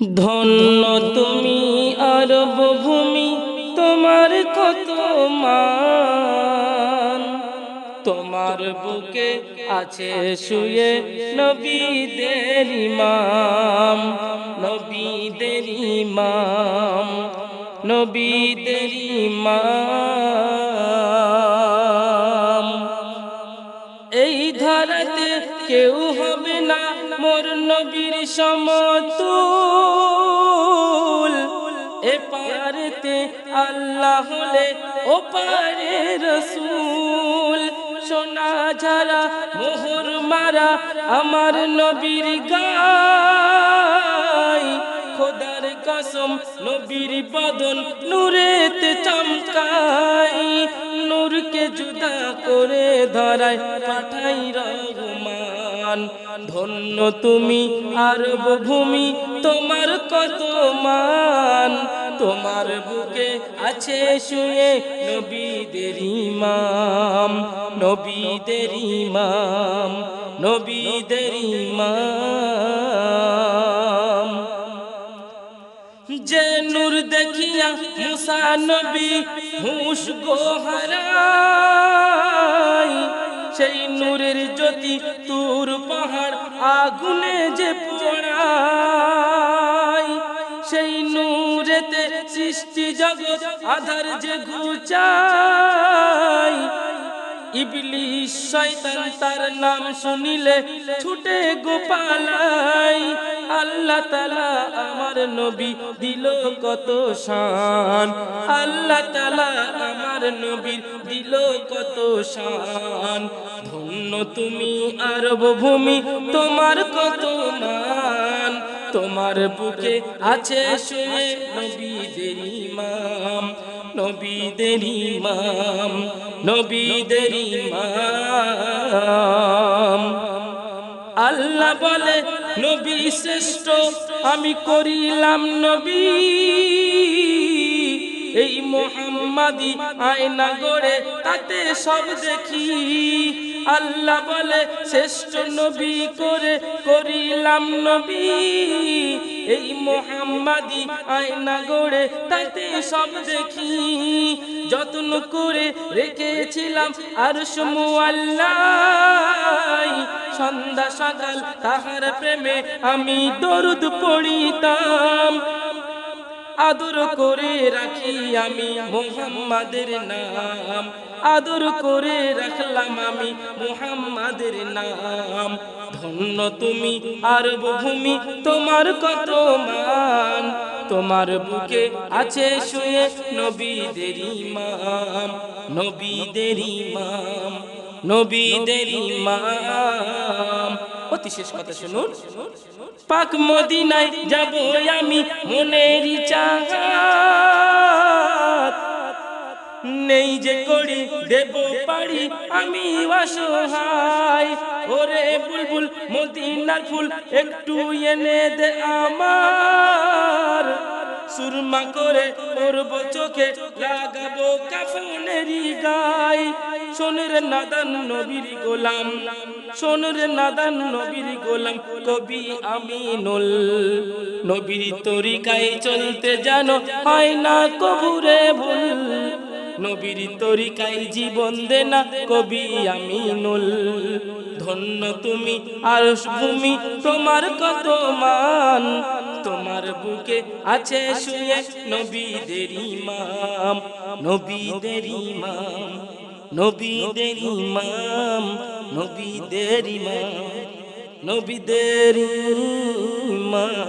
ধন্য তুমি আরব ভূমি, তোমার কত মান? তোমার বুকে আছে শুয়ে নবীদের ইমাম নবীদের ইমাম নবীদের ইমাম। এই ধারাতে কেউ হবে না মোর নবীর সমতুল। এ পারেতে আল্লাহ হলে ও পারে রসুল। সোনা ঝারা মোহর মারা আমার নবীর গাই। খোদার কসম নবীর বদন নূরেতে চমকাই। নূরকে জুদা করে ধরায় পাঠাই রহমান। ধন্য তুমি আরব ভূমি তোমার কত মান? তোমার বুকে আছে শুয়ে নবীদের ইমাম নবীদের ইমাম নবীদের ইমাম। যে নূর দেখিয়া মুসা নবী হুশ গোহারাই সেই নূরের জ্যোতি তুর পাহাড় আগুনে যে পড়াই সেই নূরেতে সৃষ্টি জগৎ আধার যে ঘুচাই ইবলিশ শয়তান তার নাম শুনিলে ছুটে গোপালাই আল্লাহ তালা আমার নবী দিল কত শান। আল্লাহ তালা আমার নবীর দিল কত শান। ধন্য তুমি আরব ভূমি, তোমার কত মান। তোমার বুকে আছে শুয়ে নবীদের ইমাম নবীদের ইমাম নবীদের ইমাম। আল্লাহ বলে, নবী শ্রেষ্ঠ, আমি করিলাম নবী। এই মোহাম্মদি আয়না গড়ে তাতে সব দেখি। আল্লাহ বলে, শ্রেষ্ঠ নবী করে করিলাম নবী। এই মোহাম্মদি আয়না গড়ে তাতে সব দেখি। যত্ন করে রেখেছিলাম আর সমু আল্লাহ। সন্ধ্যা সকাল, তাহার প্রেমে আমি দরুদ পড়িতাম। আদর করে রাখি আমি মোহাম্মদের নাম। আদর করে রাখলাম আমি মোহাম্মদের নাম। ধন্য তুমি আর ভূমি তোমার কত মান। তোমার বুকে আছে শুয়ে নবীদের ইমাম নবীদের ইমাম। নবীদের ইমাম। অতি শেষ কথা শুনুন। পাক মদিনায় যাব আমি মনেরই চাহাত নেই যে করি দেব পারি, আমি অসহায়। ওরে বুলবুল, মদিনার ফুল একটু এনে দে আমার। সুরমা করে পরব চোখে, লাগাবো কাফনেরই গায়। সোনের নাদান নবীর গোলাম, সোনের নাদান নবীর গোলাম, কবি আমি নল নবীর তরিকায় চলতে জানো হয় না কবুরে ভুল, নবীর তরিকায় জীবন দে না কবি আমি নুল ধন্য তুমি আর ভূমি, তোমার কত মান, তোমার বুকে আছে শুয়ে নবীদের ইমাম নবীদের ইমাম। নবীদের ইমাম নবীদের ইমাম নবীদের ইমাম।